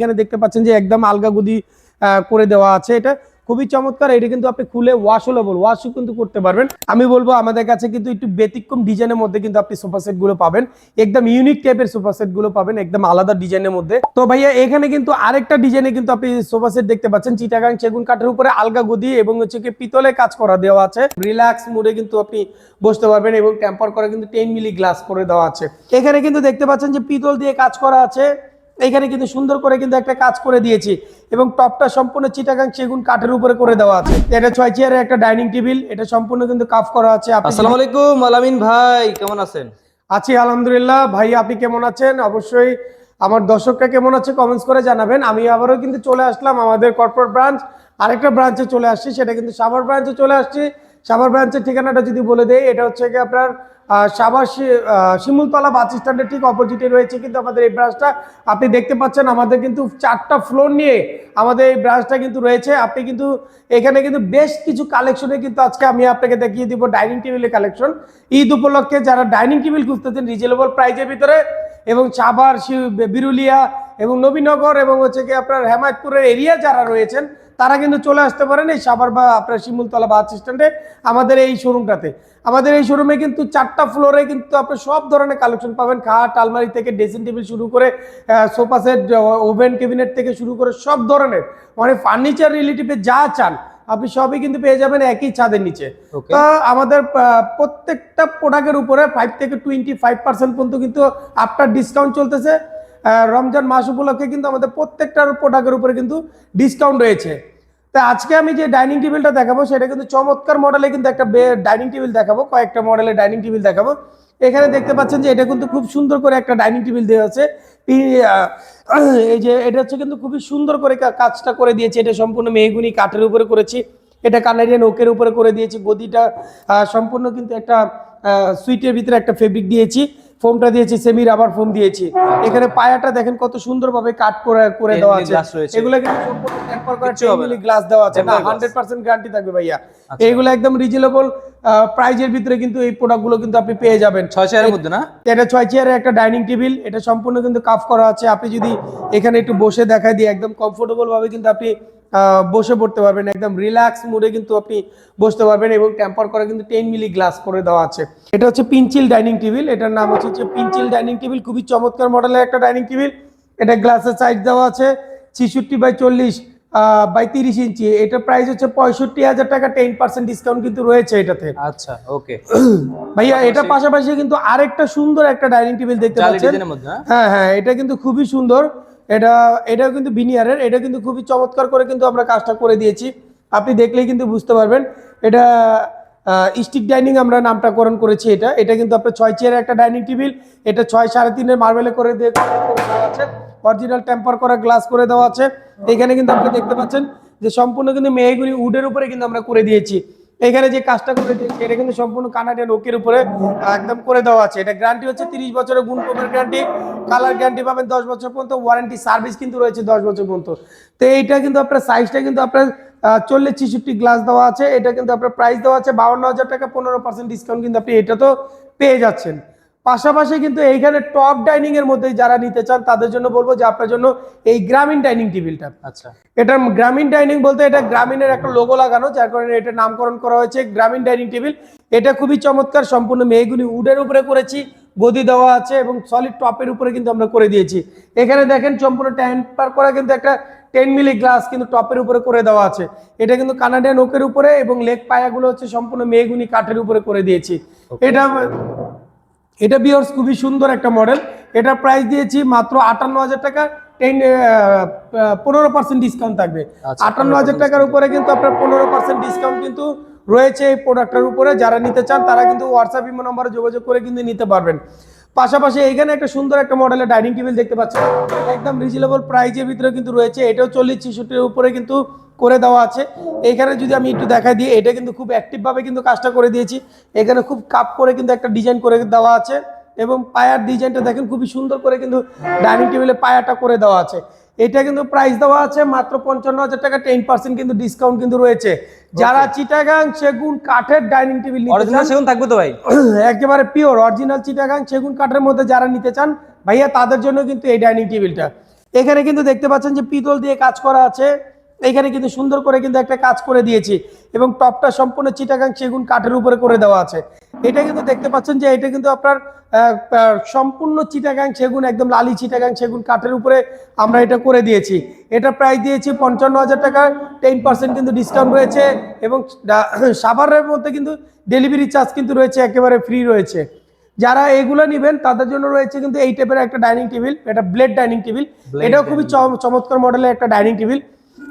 এখানে দেখতে পাচ্ছেন যে একদম আলগা গুদি করে দেওয়া আছে। এটা খুবই চমৎকার, এটা কিন্তু আপনি খুলে ওয়াশলেবল ওয়াশও কিন্তু করতে পারবেন। আমি বলব, আমাদের কাছে কিন্তু একটু ব্যতিক্রম ডিজাইনের মধ্যে কিন্তু আপনি সোফা সেটগুলো পাবেন। একদম ইউনিক টাইপের সোফা সেটগুলো পাবেন, একদম আলাদা ডিজাইনের মধ্যে। তো ভাইয়া, এখানে কিন্তু আরেকটা ডিজাইনে কিন্তু আপনি সোফা সেট দেখতে পাচ্ছেন, চিটাগাং সেগুন কাঠের উপরে আলগা গদি এবং হচ্ছে কি পিতলে কাজ করা দেওয়া আছে। রিল্যাক্স মুডে কিন্তু আপনি বসতে পারবেন এবং টেম্পার করা কিন্তু টেন মিলি গ্লাস করে দেওয়া আছে। এখানে কিন্তু দেখতে পাচ্ছেন যে পিতল দিয়ে কাজ করা আছে। এখানে কিন্তু সুন্দর করে কিন্তু একটা কাজ করে দিয়েছি এবং টপটা সম্পূর্ণ চিটাগাং সেগুন কাঠের উপরে করে দেওয়া আছে। এটা ছয় চেয়ারের একটা ডাইনিং টেবিল এটা সম্পূর্ণ কিন্তু কাফ করা আছে। আসসালামু আলাইকুম আলামিন ভাই কেমন আছেন? আছি আলহামদুলিল্লাহ। ভাই আপনি কেমন আছেন? অবশ্যই আমার দর্শকরা কেমন আছে কমেন্টস করে জানাবেন। আমি আবারও কিন্তু চলে আসলাম আমাদের কর্পোরেট ব্রাঞ্চ আরেকটা ব্রাঞ্চে চলে আসছি সেটা কিন্তু সাভার ব্রাঞ্চে চলে আসছি। সাভার ব্রাঞ্চের ঠিকানাটা যদি বলে দেই, এটা হচ্ছে কি আপনার সাভার শিমুলতলা বাস স্ট্যান্ডের ঠিক অপোজিটে রয়েছে কিন্তু আমাদের এই ব্রাঞ্চটা। আপনি দেখতে পাচ্ছেন আমাদের কিন্তু চারটা ফ্লোর নিয়ে আমাদের এই ব্রাঞ্চটা কিন্তু রয়েছে। আপনি কিন্তু এখানে কিন্তু বেশ কিছু কালেকশনে কিন্তু আজকে আমি আপনাকে দেখিয়ে দিব, ডাইনিং টেবিলের কালেকশন। ঈদ উপলক্ষে যারা ডাইনিং টেবিল খুঁজতেছেন, রিজনেবল প্রাইজের ভিতরে এবং সাভার বিরুলিয়া এবং নবীনগর এবং হচ্ছে কি আপনার হেমায়তপুরের এরিয়া যারা রয়েছেন তারা কিন্তু চলে আসতে পারেন এই সাভার বা আপনার শিমুলতলা বাস স্ট্যান্ডে আমাদের এই শোরুমটাতে। আমাদের এই শোরুমে কিন্তু চারটা ফ্লোরে কিন্তু আপনি সব ধরনের কালেকশন পাবেন। খাট আলমারি থেকে ড্রেসিং টেবিল শুরু করে সোফা সেট ওভেন ক্যাবিনেট থেকে শুরু করে সব ধরনের মানে ফার্নিচার রিলেটিভে যা চান আপনি সবই কিন্তু পেয়ে যাবেন একই ছাদের নিচে. আমাদের প্রত্যেকটা প্রোডাক্টের উপরে ফাইভ থেকে টোয়েন্টি ফাইভ পার্সেন্ট পর্যন্ত কিন্তু আপনার ডিসকাউন্ট চলতেছে। রমজান মাস উপলক্ষে কিন্তু আমাদের প্রত্যেকটার প্রোডাক্টের উপরে কিন্তু ডিসকাউন্ট রয়েছে। তা আজকে আমি যে ডাইনিং টেবিলটা দেখাবো, সেটা কিন্তু চমৎকার মডেলে কিন্তু একটা ডাইনিং টেবিল দেখাবো, কয়েকটা মডেলের ডাইনিং টেবিল দেখাবো। এখানে দেখতে পাচ্ছেন যে এটা কিন্তু খুব সুন্দর করে একটা ডাইনিং টেবিল দেওয়া আছে। এই যে এটা হচ্ছে কিন্তু খুবই সুন্দর করে কাজটা করে দিয়েছে। এটা সম্পূর্ণ মেহগুনি কাঠের উপরে করেছি। এটা কানাডিয়ান ওকের উপরে করে দিয়েছি। গদিটা সম্পূর্ণ কিন্তু একটা সুইটের ভিতরে একটা ফেব্রিক দিয়েছি। ফোমটা দিয়েছি সেমি রাবার ফোম দিয়েছি। এখানে পায়াটা দেখেন কত সুন্দরভাবে কাট করে করে দেওয়া আছে। এগুলো কিন্তু সম্পূর্ণ টেম্পার করা গ্লাস দেওয়া আছে। না Tempered glass। Hundred percent guarantee থাকবে ভাইয়া। আচ্ছা। এইগুলো একদম রিজনেবল প্রাইজের ভিতরে কিন্তু এই প্রোডাক্টগুলো কিন্তু আপনি পেয়ে যাবেন। ছয় চেয়ারের মধ্যে না? এটা ছয় চেয়ারের একটা ডাইনিং টেবিল এটা সম্পূর্ণ কিন্তু কাফ করা আছে। আপনি যদি এখানে একটু বসে দেখাই দিয়ে একদম কমফোর্টেবল ভাবে কিন্তু আপনি বসে পড়তে পারবেন। একদম রিল্যাক্স মুডে কিন্তু আপনি বসতে পারবেন এবং টেম্পার করা কিন্তু টেন মিলি গ্লাস করে দেওয়া আছে। এটা হচ্ছে পিনচিল ডাইনিং টেবিল এটার নাম হচ্ছে হচ্ছে পিনচিল ডাইনিং টেবিল খুবই চমৎকার মডেলের একটা ডাইনিং টেবিল এটা গ্লাসের সাইজ দেওয়া আছে ছিষট্টি বাই চল্লিশ। বাই তিরিশ ইঞ্চি এটা প্রাইস হচ্ছে পঁয়ষট্টি হাজার টাকা টেন পার্সেন্ট ডিসকাউন্ট কিন্তু রয়েছে এটাতে। আচ্ছা ওকে ভাইয়া এটা পাশাপাশি কিন্তু আরেকটা সুন্দর একটা ডাইনিং টেবিল দেখতে পাচ্ছেন। না হ্যাঁ? হ্যাঁ এটা কিন্তু খুবই সুন্দর। এটা এটাও কিন্তু বিনিয়ারের এটা কিন্তু খুবই চমৎকার করে কিন্তু আমরা কাজটা করে দিয়েছি। আপনি দেখলেই কিন্তু বুঝতে পারবেন। এটা স্টিক ডাইনিং আমরা নামটাকরণ করেছি এটা। এটা কিন্তু আপনার ছয় চেয়ারের একটা ডাইনিং টেবিল এটা ছয় সাড়ে তিনের মার্বেলে করে দিয়ে আছে অরিজিনাল টেম্পার করা গ্লাস করে দেওয়া আছে। এখানে কিন্তু আপনি দেখতে পাচ্ছেন যে সম্পূর্ণ কিন্তু মেয়েগুলি উডের উপরে কিন্তু আমরা করে দিয়েছি। এখানে যে কাজটা করে দিয়েছি, এটা কিন্তু সম্পূর্ণ কানাডিয়ান ওকের উপরে একদম করে দেওয়া আছে। এটা গ্যারান্টি হচ্ছে তিরিশ বছরের গুণ কমের গ্যারান্টি কালার গ্যারান্টি পাবেন দশ বছর পর্যন্ত ওয়ারেন্টি সার্ভিস কিন্তু রয়েছে দশ বছর পর্যন্ত। তো এইটা কিন্তু আপনার সাইজটা কিন্তু আপনার চল্লিশ ছিষট্টি গ্লাস দেওয়া আছে। এটা কিন্তু আপনার প্রাইস দেওয়া আছে বাউন্ন হাজার টাকা, পনেরো পার্সেন্ট ডিসকাউন্ট কিন্তু আপনি এটা তো পেয়ে যাচ্ছেন। পাশাপাশি কিন্তু এইখানে টপ ডাইনিং এর মধ্যে যারা নিতে চান তাদের জন্য বলব যে আপনার জন্য এই গ্রামীণ ডাইনিং টেবিলটা আচ্ছা। এটা গ্রামীণ ডাইনিং বলতে এটা গ্রামীণের একটা লোগো লাগানো যার কারণে এটা নামকরণ করা হয়েছে গ্রামীণ ডাইনিং টেবিল এটা খুবই চমৎকার সম্পূর্ণ মেহগুনি উডের উপরে করেছি গদি দেওয়া আছে এবং সলিড টপের উপরে কিন্তু আমরা করে দিয়েছি। এখানে দেখেন সম্পূর্ণ টেম্পার করা কিন্তু একটা টেন মিলি গ্লাস কিন্তু টপের উপরে করে দেওয়া আছে। এটা কিন্তু কানাডিয়ান ওকের উপরে এবং লেগ পায়াগুলো হচ্ছে সম্পূর্ণ মেয়েগুনি কাঠের উপরে করে দিয়েছি। এটা এটা বিয়ার্স খুবই সুন্দর একটা মডেল। এটা প্রাইস দিয়েছি মাত্র আটান্ন হাজার টাকা। টেন পনেরো পার্সেন্ট ডিসকাউন্ট থাকবে। আচ্ছা, আটান্ন হাজার টাকার উপরে কিন্তু আপনার পনেরো পার্সেন্ট ডিসকাউন্ট কিন্তু রয়েছে এই প্রোডাক্টের উপরে। যারা নিতে চান তারা কিন্তু হোয়াটসঅ্যাপ ইমো নম্বরে যোগাযোগ করে কিন্তু নিতে পারবেন। পাশাপাশি এইখানে একটা সুন্দর একটা মডেলের ডাইনিং টেবিল দেখতে পাচ্ছেন। একদম রিজনেবল প্রাইজের ভিতরে কিন্তু রয়েছে। এটাও চল্লিশ ছিষট্টির উপরে কিন্তু করে দেওয়া আছে। এখানে যদি আমি একটু দেখাই দিই এটা কিন্তু খুব অ্যাক্টিভভাবে কিন্তু কাজটা করে দিয়েছি। এখানে খুব কাপ করে কিন্তু একটা ডিজাইন করে দেওয়া আছে এবং পায়ার ডিজাইনটা দেখেন খুবই সুন্দর করে কিন্তু ডাইনিং টেবিলে পায়াটা করে দেওয়া আছে। এটা কিন্তু প্রাইস দেওয়া আছে মাত্র পঞ্চান্ন হাজার টাকা টেন পার্সেন্ট কিন্তু ডিসকাউন্ট কিন্তু রয়েছে। যারা চিটাগাং সেগুন কাঠের ডাইনিং টেবিল অরিজিনাল সেগুন থাকবে তো ভাই? একেবারে পিওর অরিজিনাল চিটাগাং সেগুন কাঠের মধ্যে যারা নিতে চান ভাইয়া তাদের জন্য কিন্তু এই ডাইনিং টেবিলটা এখানে কিন্তু দেখতে পাচ্ছেন যে পিতল দিয়ে কাজ করা আছে। এখানে কিন্তু সুন্দর করে কিন্তু একটা কাজ করে দিয়েছি এবং টপটা সম্পূর্ণ চিটাগাং সেগুন কাঠের উপরে করে দেওয়া আছে। এটা কিন্তু দেখতে পাচ্ছেন যে এটা কিন্তু আপনার সম্পূর্ণ চিটাগাং সেগুন একদম লালি চিটাগাং সেগুন কাঠের উপরে আমরা এটা করে দিয়েছি। এটা প্রাইস দিয়েছি পঞ্চান্ন হাজার টাকা টেন পার্সেন্ট কিন্তু ডিসকাউন্ট রয়েছে এবং সাভারের মধ্যে কিন্তু ডেলিভারি চার্জ কিন্তু রয়েছে একেবারে ফ্রি রয়েছে। যারা এগুলো নেবেন তাদের জন্য রয়েছে কিন্তু এই টাইপের একটা ডাইনিং টেবিল এটা ব্লেড ডাইনিং টেবিল। এটাও খুবই চম- চমৎকার মডেলের একটা ডাইনিং টেবিল।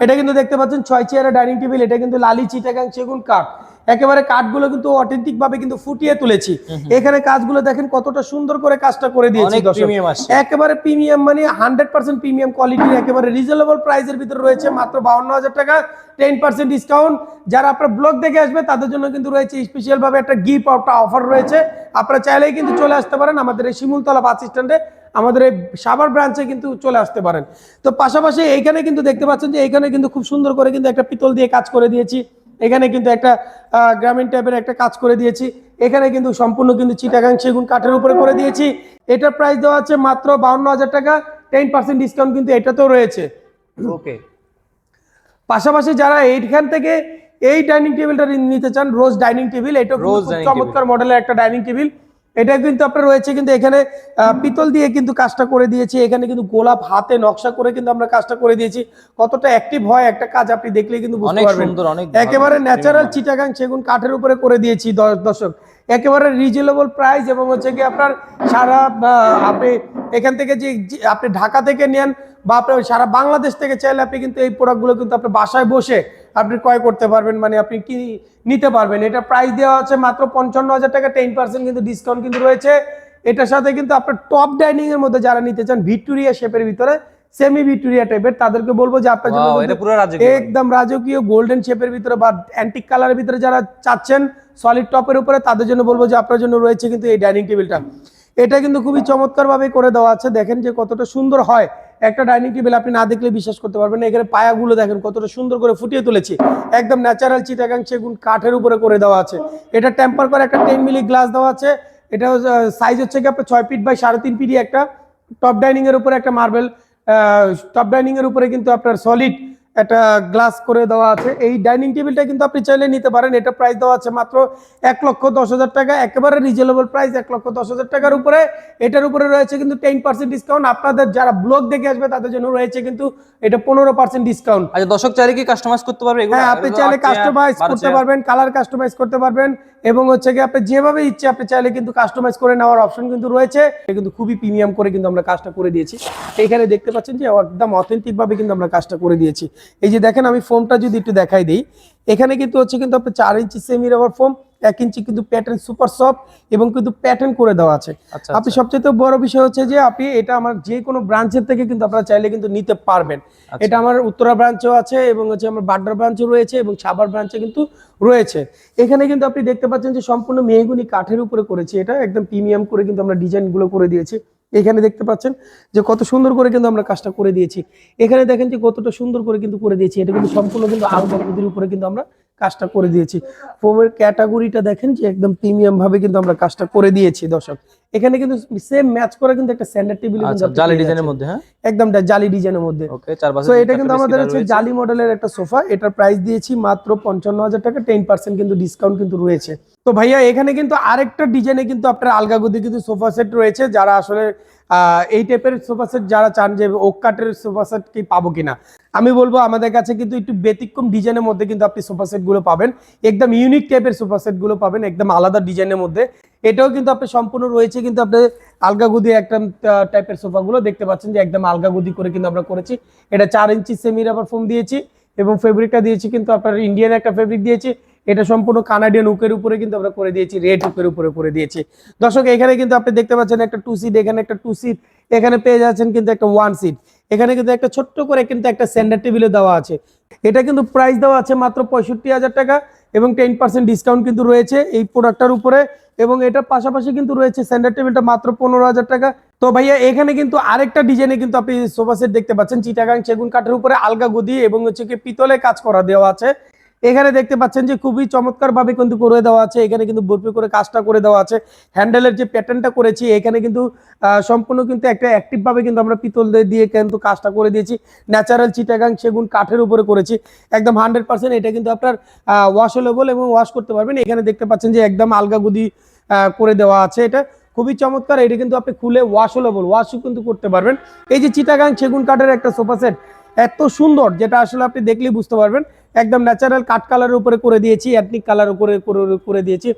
এটা কিন্তু দেখতে পাচ্ছেন ছয় চেয়ারের ডাইনিং টেবিল এটা কিন্তু লালি চিটাগাং সেগুন কাঠ। একেবারে কাঠগুলো কিন্তু অথেন্টিক ভাবে কিন্তু ফুটিয়ে তুলেছি। এখানে কাজগুলো দেখেন কতটা সুন্দর করে কাজটা করে দিয়েছি প্রিমিয়াম একেবারে প্রিমিয়াম মানে হান্ড্রেড পার্সেন্ট প্রিমিয়াম কোয়ালিটির একেবারে রিজনেবল প্রাইসের ভিতরে রয়েছে মাত্র বাউন্ন হাজার টাকা। টেন পার্সেন্ট ডিসকাউন্ট যারা আপনার ব্লগ দেখে আসবে তাদের জন্য কিন্তু রয়েছে স্পেশাল ভাবে একটা গিফট অফার রয়েছে। আপনারা চাইলেই কিন্তু চলে আসতে পারেন আমাদের এই শিমুলতলা বাস স্ট্যান্ডে। আমাদের এই সাভার ব্রাঞ্চে কিন্তু চলে আসতে পারেন। তো পাশাপাশি এইখানে কিন্তু দেখতে পাচ্ছেন যে এখানে কিন্তু খুব সুন্দর করে কিন্তু একটা পিতল দিয়ে কাজ করে দিয়েছি। এখানে কিন্তু একটা গ্রামীণ টাইপের একটা কাজ করে দিয়েছি। এখানে কিন্তু সম্পূর্ণ কিন্তু চিটাগাং সেগুন কাঠের উপরে করে দিয়েছি। এটার প্রাইস দেওয়া আছে মাত্র বাউন্ন হাজার টাকা। টেন পার্সেন্ট ডিসকাউন্ট কিন্তু এটাতেও রয়েছে। ওকে পাশাপাশি যারা এইখান থেকে এই ডাইনিং টেবিলটা নিতে চান রোজ ডাইনিং টেবিল এটা চমৎকার মডেলের একটা ডাইনিং টেবিল এটা কিন্তু আপনার রয়েছে কিন্তু এখানে আহ, পিতল দিয়ে কিন্তু কাজটা করে দিয়েছি। এখানে কিন্তু গোলাপ হাতে নকশা করে কিন্তু আমরা কাজটা করে দিয়েছি। কতটা অ্যাক্টিভ হয় একটা কাজ আপনি দেখলে কিন্তু বুঝতে অনেক পারবেন। একেবারে ন্যাচারাল চিটাগাং সেগুন কাঠের উপরে করে দিয়েছি দর্শক একেবারে রিজনেবল প্রাইস এবং হচ্ছে কি আপনার সারা আপনি এখান থেকে যে আপনি ঢাকা থেকে নেন বা আপনি সারা বাংলাদেশ থেকে চাইলে আপনি কিন্তু এই প্রোডাক্টগুলো কিন্তু আপনি বাসায় বসে আপনি ক্রয় করতে পারবেন। মানে আপনি কি নিতে পারবেন? এটা প্রাইস দেওয়া আছে মাত্র পঞ্চান্ন হাজার টাকা টেন পার্সেন্ট কিন্তু ডিসকাউন্ট কিন্তু রয়েছে। এটার সাথে কিন্তু আপনার টপ ডাইনিং এর মধ্যে যারা নিতে চান ভিক্টোরিয়া শেপের ভিতরে সেমি ভিক্টোরিয়া টাইপের তাদেরকে বলব যে আপনার জন্য। একদম রাজকীয় গোল্ডেন শেপের ভিতরে বা অ্যান্টিক কালারের ভিতরে যারা চাচ্ছেন সলিড টপের উপরে তাদের জন্য বলব যে আপনার জন্য রয়েছে কিন্তু এই ডাইনিং টেবিলটা এটা কিন্তু খুবই চমৎকারভাবে করে দেওয়া আছে। দেখেন যে কতটা সুন্দর হয় একটা ডাইনিং টেবিল আপনি না দেখলে বিশ্বাস করতে পারবেন না। এখানে পায়াগুলো দেখেন কতটা সুন্দর করে ফুটিয়ে তুলেছি। একদম ন্যাচারাল চিটাগাং সেগুন কাঠের উপরে করে দেওয়া আছে। এটা টেম্পার করে একটা টেন মিলি গ্লাস দেওয়া আছে। এটা সাইজ হচ্ছে কি আপনার ছয় ফিট বাই সাড়ে তিন ফিটই একটা। টপ ডাইনিংয়ের উপরে একটা মার্বেল টপ ডাইনিংয়ের উপরে কিন্তু আপনার সলিড একটা গ্লাস করে দেওয়া আছে। এই ডাইনিং টেবিলটা কিন্তু আপনি চাইলে নিতে পারেন। এটা প্রাইস দেওয়া আছে মাত্র এক লক্ষ দশ হাজার টাকা। একেবারে রিজনেবল প্রাইস এক লক্ষ দশ হাজার টাকার উপরে। এটার উপরে রয়েছে কিন্তু টেন পার্সেন্ট ডিসকাউন্ট আপনাদের যারা ব্লগ দেখে আসবে তাদের জন্য রয়েছে কিন্তু এটা পনেরো পার্সেন্ট ডিসকাউন্ট আচ্ছা দর্শক চাইলে কি কাস্টমাইজ করতে পারবে? হ্যাঁ আপনি চাইলে কাস্টমাইজ করতে পারবেন কালার কাস্টমাইজ করতে পারবেন এবং হচ্ছে কি আপনি যেভাবে ইচ্ছে আপনি চাইলে কিন্তু কাস্টমাইজ করে নেওয়ার অপশন কিন্তু রয়েছে। এটা কিন্তু খুবই প্রিমিয়াম করে কিন্তু আমরা কাজটা করে দিয়েছি। এখানে দেখতে পাচ্ছেন যে একদম অথেন্টিক ভাবে কিন্তু আমরা কাজটা করে দিয়েছি। এই যে দেখেন আমি ফোমটা যদি একটু দেখাই দিই এখানে কিন্তু হচ্ছে কিন্তু আপনার চার ইঞ্চি সেমি রাবার ফোম এক ইঞ্চি কিন্তু প্যাটার্ন সুপার সফট এবং কিন্তু প্যাটার্ন করে দেওয়া আছে। আচ্ছা আপনি সবচেয়ে বড় বিষয় হচ্ছে যে আপনি এটা আমার যে কোনো ব্রাঞ্চের থেকে কিন্তু আপনারা চাইলে কিন্তু নিতে পারবেন। আচ্ছা। এটা আমার উত্তরা ব্রাঞ্চেও আছে এবং হচ্ছে আমার বাড্ডার ব্রাঞ্চও রয়েছে এবং সাভার ব্রাঞ্চে কিন্তু রয়েছে। এখানে কিন্তু আপনি দেখতে পাচ্ছেন যে সম্পূর্ণ মেহগুনি কাঠের উপরে করেছি এটা একদম প্রিমিয়াম করে কিন্তু আমরা ডিজাইনগুলো করে দিয়েছি। এখানে দেখতে পাচ্ছেন যে কত সুন্দর করে কিন্তু আমরা কাজটা করে দিয়েছি। এখানে দেখেন যে কতটা সুন্দর করে কিন্তু করে দিয়েছি। এটা কিন্তু সম্পূর্ণ কিন্তু আলু উপরে কিন্তু আমরা কাজটা করে দিয়েছি। ফোমের ক্যাটাগরিটা দেখেন যে একদম প্রিমিয়াম ভাবে কিন্তু আমরা কাজটা করে দিয়েছি দর্শক। এখানে কিন্তু সেম ম্যাচ করে কিন্তু একটা স্ট্যান্ডার্ড টেবিল আচ্ছা জালি ডিজাইনের মধ্যে হ্যাঁ? একদম জালি ডিজাইনের মধ্যে। ওকে চার পাশে তো এটা কিন্তু আমাদের হচ্ছে জালি মডেলের একটা সোফা এটার প্রাইস দিয়েছি মাত্র পঞ্চান্ন হাজার টাকা টেন পার্সেন্ট কিন্তু ডিসকাউন্ট কিন্তু রয়েছে। তো ভাইয়া এখানে কিন্তু আরেকটা ডিজাইনে কিন্তু আপনার আলগা গদি কিন্তু সোফা সেট রয়েছে যারা আসলে এই টাইপের সোফা সেট যারা চান যে ওক কাঠের সোফা সেট কি পাবো কিনা? আমি বলব আমাদের কাছে কিন্তু একটু ব্যতিক্রম ডিজাইনের মধ্যে কিন্তু আপনি সোফা সেটগুলো পাবেন। একদম ইউনিক টাইপের সোফা সেটগুলো পাবেন, একদম আলাদা ডিজাইনের মধ্যে। এটাও কিন্তু আপনি সম্পূর্ণ রয়েছে কিন্তু আপনি আলগা গদি একটা টাইপের সোফা গুলো দেখতে পাচ্ছেন যে একদম আলগা গদি করে কিন্তু আমরা করেছি। এটা চার ইঞ্চি সেমি রাবার ফোম দিয়েছি এবং ফেব্রিকটা দিয়েছি কিন্তু আপনার ইন্ডিয়ান একটা ফেব্রিক দিয়েছি। এটা সম্পূর্ণ কানাডিয়ান উকের উপরে কিন্তু আমরা করে দিয়েছি রেড উকের উপরে করে দিয়েছি। দর্শক, এখানে কিন্তু আপনি দেখতে পাচ্ছেন একটা টু সিট এখানে একটা টু সিট এখানে পেয়ে যাচ্ছেন কিন্তু একটা ওয়ান সিট এখানে কিন্তু একটা ছোট্ট করে কিন্তু একটা স্যান্ডার টেবিলে দেওয়া আছে। এটা কিন্তু প্রাইস দেওয়া আছে মাত্র পঁয়ষট্টি হাজার টাকা এবং টেন পার্সেন্ট ডিসকাউন্ট কিন্তু রয়েছে এই প্রোডাক্টটার উপরে এবং এটার পাশাপাশি কিন্তু রয়েছে স্যান্ডার টেবিলটা মাত্র পনেরো হাজার টাকা। তো ভাইয়া, এখানে কিন্তু আরেকটা ডিজাইনে কিন্তু আপনি সোফা সেট দেখতে পাচ্ছেন, চিটাগাং সেগুন কাঠের উপরে আলগা গদি এবং হচ্ছে কি পিতলে কাজ করা দেওয়া আছে। এখানে দেখতে পাচ্ছেন যে খুবই চমৎকার ভাবে কিন্তু করে দেওয়া আছে। এখানে কিন্তু বরফি করে কাজটা করে দেওয়া আছে। হ্যান্ডেলের যে প্যাটার্নটা করেছি, এখানে কিন্তু সম্পূর্ণ কিন্তু একটা অ্যাক্টিভ ভাবে কিন্তু আমরা পিতল দিয়ে- কিন্তু কাজটা করে দিয়েছি। ন্যাচারাল চিটাগাং সেগুন কাঠের উপরে করেছি। একদম হান্ড্রেড পার্সেন্ট এটা কিন্তু আপনার ওয়াশেবল এবং ওয়াশ করতে পারবেন। এখানে দেখতে পাচ্ছেন যে একদম আলগা গুদি করে দেওয়া আছে এটা। খুবই চমৎকার, এটা কিন্তু আপনি খুলে ওয়াশেবল ওয়াশও কিন্তু করতে পারবেন। এই যে চিটাগাং সেগুন কাঠের একটা সোফা সেট এত সুন্দর, যেটা আসলে আপনি দেখলেই বুঝতে পারবেন। একদম ন্যাচারাল কাঠ কালারের উপরে করে দিয়েছি অ্যাথনিক কালার উপরে করে- করে দিয়েছি।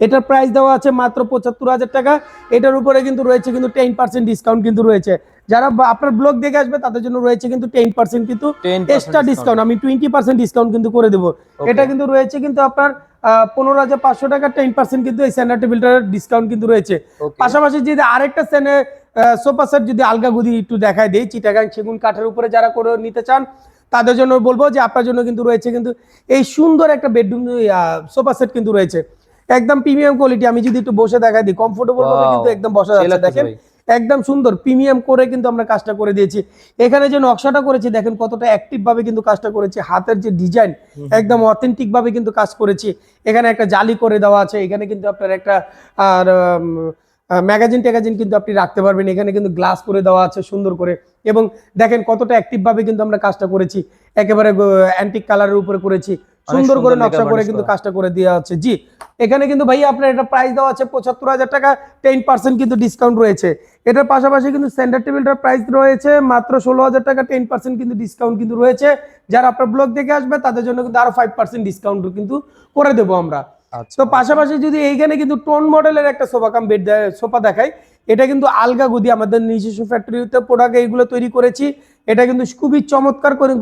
এটার প্রাইস দেওয়া আছে মাত্র পঁচাত্তর হাজার টাকা। এটার উপরে কিন্তু রয়েছে কিন্তু টেন পার্সেন্ট ডিসকাউন্ট কিন্তু রয়েছে। যারা আপনার ব্লগ দেখে আসবে তাদের জন্য রয়েছে কিন্তু টেন পার্সেন্ট কিন্তু এক্সট্রা ডিসকাউন্ট আমি টোয়েন্টি পার্সেন্ট ডিসকাউন্ট কিন্তু করে দেবো। এটা কিন্তু রয়েছে কিন্তু আপনার পনেরো হাজার পাঁচশো টাকা টেন পার্সেন্ট কিন্তু এই স্যান্ডার টেবিলটার ডিসকাউন্ট কিন্তু রয়েছে। পাশাপাশি যদি আরেকটা সেনে সোফা সেট যদি আলগা গুদি একটু দেখায় দেই চিটাগাং সেগুন কাঠের উপরে যারা করে নিতে চান তাদের জন্য বলব যে আপনার জন্য কিন্তু রয়েছে কিন্তু এই সুন্দর একটা বেডরুম সোফা সেট কিন্তু রয়েছে। একদম প্রিমিয়াম কোয়ালিটি আমি যদি একটু বসে দেখাই দিই কমফোর্টেবল ভাবে কিন্তু একদম বসা যাচ্ছে দেখেন? একদম সুন্দর প্রিমিয়াম করে কিন্তু আমরা কাজটা করে দিয়েছি। এখানে যে নকশাটা করেছি দেখেন কতটা অ্যাক্টিভ ভাবে কিন্তু কাজটা করেছি। হাতের যে ডিজাইন একদম অথেন্টিক ভাবে কিন্তু কাজ করেছি। এখানে একটা জালি করে দেওয়া আছে এখানে কিন্তু আপনার একটা আর ম্যাগাজিন ট্যাগাজিন কিন্তু আপনি রাখতে পারবেন। এখানে কিন্তু গ্লাস করে দেওয়া আছে সুন্দর করে। এবং দেখেন কতটা অ্যাক্টিভ ভাবে কিন্তু আমরা কাজটা করেছি। একেবারে অ্যান্টিক কালারের উপরে করেছি। সুন্দর করে নকশা করে কিন্তু কাজটা করে দেওয়া আছে। জি এখানে কিন্তু ভাই আপনার এটা প্রাইস দেওয়া আছে পঁচাত্তর হাজার টাকা। টেন পার্সেন্ট কিন্তু ডিসকাউন্ট রয়েছে। এটার পাশাপাশি কিন্তু স্ট্যান্ডার্ড টেবিলটার প্রাইস রয়েছে মাত্র ষোলো হাজার টাকা। টেন পার্সেন্ট কিন্তু ডিসকাউন্ট কিন্তু রয়েছে। যারা আপনার ব্লগ দেখে আসবে তাদের জন্য কিন্তু আরও ফাইভ পার্সেন্ট ডিসকাউন্ট কিন্তু করে দেবো আমরা। তো পাশাপাশি যদি এইখানে কিন্তু টোন মডেলের একটা সোফা কাম বেড সোফা দেখাই এটা কিন্তু আলগা গুদি আমাদের নিজস্ব ফ্যাক্টরিতে প্রোডাক্ট এইগুলো তৈরি করেছি। এটা কিন্তু খুবই চমৎকার করে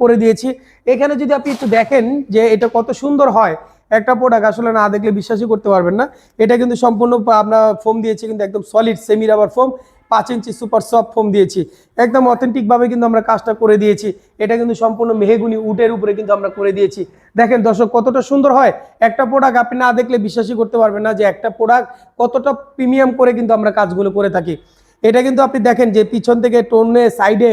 করে দিয়েছি। এখানে যদি আপনি একটু দেখেন যে এটা কত সুন্দর হয় একটা প্রোডাক্ট আসলে না দেখলে বিশ্বাসই করতে পারবেন না। এটা কিন্তু সম্পূর্ণ আমরা ফোম দিয়েছি কিন্তু একদম সলিড সেমি রাবার ফোম পাঁচ ইঞ্চি সুপার সফট ফোম দিয়েছি। একদম অথেন্টিক ভাবে কিন্তু আমরা কাজটা করে দিয়েছি। এটা কিন্তু সম্পূর্ণ মেহেগুনি উটের উপরে কিন্তু আমরা করে দিয়েছি। দেখেন দর্শক, কতটা সুন্দর হয়। একটা প্রোডাক্ট আপনি না দেখলে বিশ্বাসই করতে পারবেন না যে একটা প্রোডাক্ট কতটা প্রিমিয়াম করে কিন্তু আমরা কাজগুলো করে থাকি। এটা কিন্তু আপনি দেখেন যে পিছন থেকে টোনে সাইডে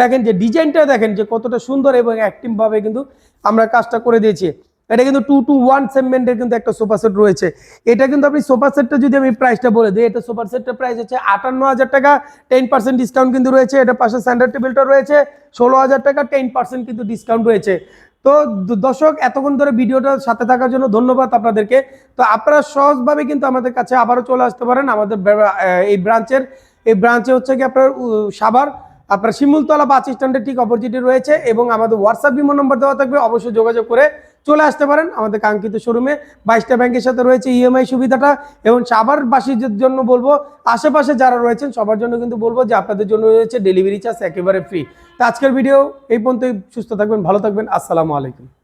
দেখেন যে ডিজাইনটা দেখেন যে কতটা সুন্দর এবং অ্যাক্টিভ ভাবে কিন্তু আমরা কাজটা করে দিয়েছি। এটা কিন্তু টু টু ওয়ান সেগমেন্টের কিন্তু একটা সোফা সেট রয়েছে। এটা কিন্তু আপনি সোফা সেটটা যদি আমি প্রাইসটা বলে দিই এটা সোফা সেটটার প্রাইস হচ্ছে আটান্ন হাজার টাকা টেন পার্সেন্ট ডিসকাউন্ট কিন্তু রয়েছে। এটা পাশে স্ট্যান্ডার্ড টেবিলটা রয়েছে ষোলো হাজার টাকা টেন পার্সেন্ট কিন্তু ডিসকাউন্ট রয়েছে। তো দর্শক এতক্ষণ ধরে ভিডিওটার সাথে থাকার জন্য ধন্যবাদ আপনাদেরকে। তো আপনারা সহজভাবে কিন্তু আমাদের কাছে আবারও চলে আসতে পারেন আমাদের এই ব্রাঞ্চের। এই ব্রাঞ্চে হচ্ছে কি আপনার উ, সাভার আপনার শিমুলতলা বাস স্ট্যান্ডের ঠিক অপোজিটে রয়েছে এবং আমাদের হোয়াটসঅ্যাপ বিমো নম্বর দেওয়া থাকবে অবশ্যই যোগাযোগ করে চলে আসতে পারেন আমাদের কাঙ্ক্ষিত শোরুমে। বাইশটা ব্যাংকের সাথে রয়েছে ইএমআই সুবিধাটা এবং সাভারবাসীদের জন্য বলব, আশেপাশে যারা রয়েছেন সবার জন্য কিন্তু বলব যে আপনাদের জন্য রয়েছে ডেলিভারি চার্জ একেবারে ফ্রি তো আজকের ভিডিও এই পর্যন্তই, সুস্থ থাকবেন, ভালো থাকবেন, আসসালামু আলাইকুম।